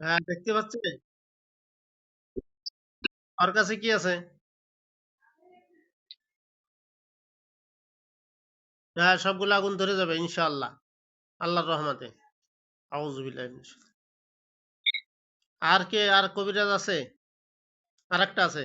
হ্যাঁ দেখতে পাচ্ছি। ওর কাছে কি আছে? হ্যাঁ সবগুলো আগুন ধরে যাবে, ইনশাআল্লাহ। আল্লাহর রহমাতে। আউযুবিল্লাহি মিনাশ আর কে, আর কবিরাজ আছে? আর একটা আছে?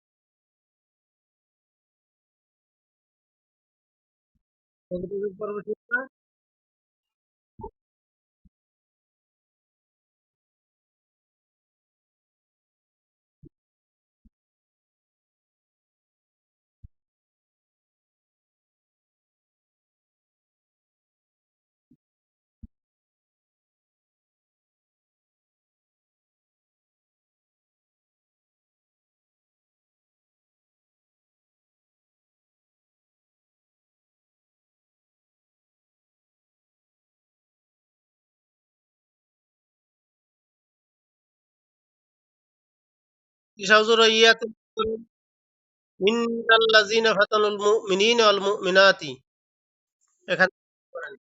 Thank you, শেষ না? ঈশা হুজুর ওই ইয়াতে ইন্নাল্লাযীনা ফাতানুল মুমিনিনা ওয়াল মুমিনাতি এখানে করেন।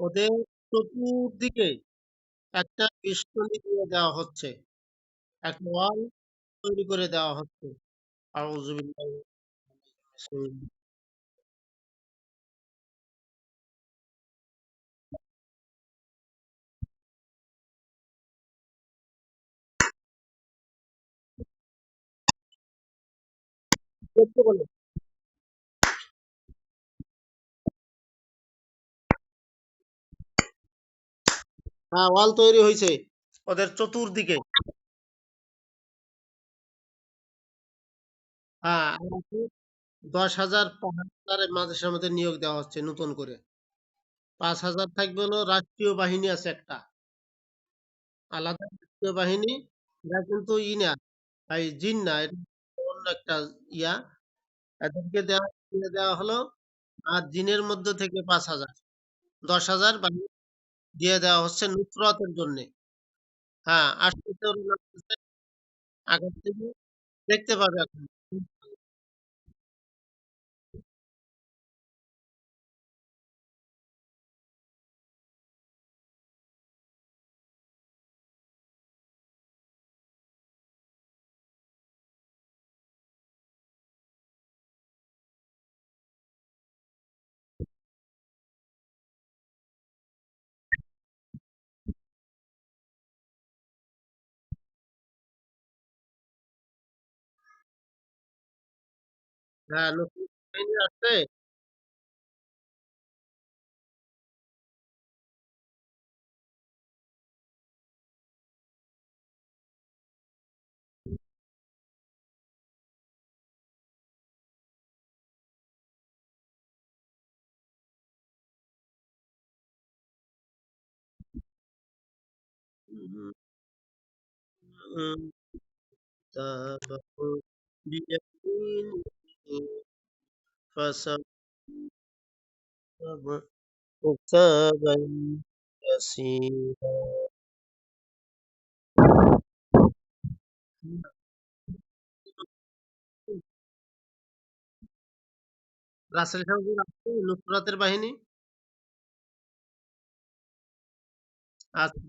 ওদের চতুর্দিকে একটা বেষ্টনী দিয়ে দেওয়া হচ্ছে একটা ওয়াল তৈরি করে দেওয়া হচ্ছে আউযু বিল্লাহি মিনাশ শাইতানির রাজিম। বলে হ্যাঁ ওয়াল তৈরি হয়েছে ওদের চতুর্দিকে। হ্যাঁ আমাকে দশ হাজার পাহাড়ের মাদ্রাসার মধ্যে নিয়োগ দেওয়া হচ্ছে নতুন করে। পাঁচ হাজার থাকবে হলো রাষ্ট্রীয় বাহিনী আছে একটা। আলাদা রাষ্ট্রীয় বাহিনী এরা কিন্তু ই না এই জিন না এটা অন্য একটা ইয়া। এদেরকে দেওয়া দেওয়া হলো আর জিনের মধ্যে থেকে পাঁচ হাজার। দশ হাজার বাহিনী দিয়ে দেওয়া হচ্ছে নুসরতের জন্য। হ্যাঁ আসতেছে থেকে দেখতে পাবে এখন। Ah, no tenho até. Mhm. Mhm. Tabaku biyadin فسوف حسابا يسيرا Rasel সাহেব আসছে নুসরাতের বাহিনী আচ্ছা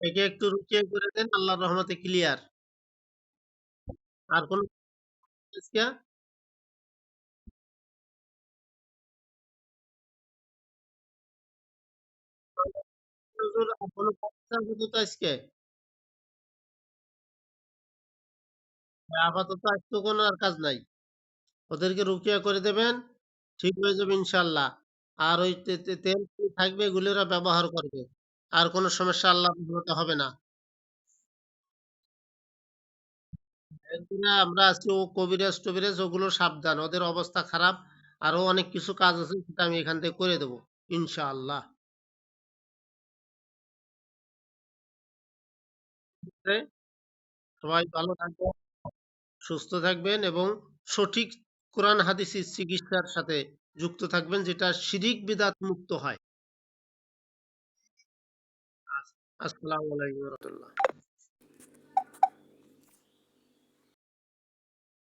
একে একটু রুকিয়ে করে দেন আল্লাহর রহমতে ক্লিয়ার আর কোন কোনো কাজ আপাতত আজকে কোনো আর কাজ নাই। ওদেরকে রুকিয়া করে দেবেন, ঠিক হয়ে যাবে ইনশাল্লাহ। আর ওই তেল থাকবে এগুলো ব্যবহার করবে। আর কোনো সমস্যা আল্লাহ হবে না। আমরা আছি ও কবিরাজ টবিরাজ ওগুলো সাবধান, ওদের অবস্থা খারাপ, আরও অনেক কিছু কাজ আছে সেটা আমি এখান থেকে করে দেবো, ইনশাআল্লাহ। সবাই ভালো থাকবেন, সুস্থ থাকবেন এবং সঠিক কোরআন হাদিসের চিকিৎসার সাথে যুক্ত থাকবেন, যেটা শিরিক বিদাত মুক্ত হয়। আসসালামু আলাইকুম রহমতুল্লাহ।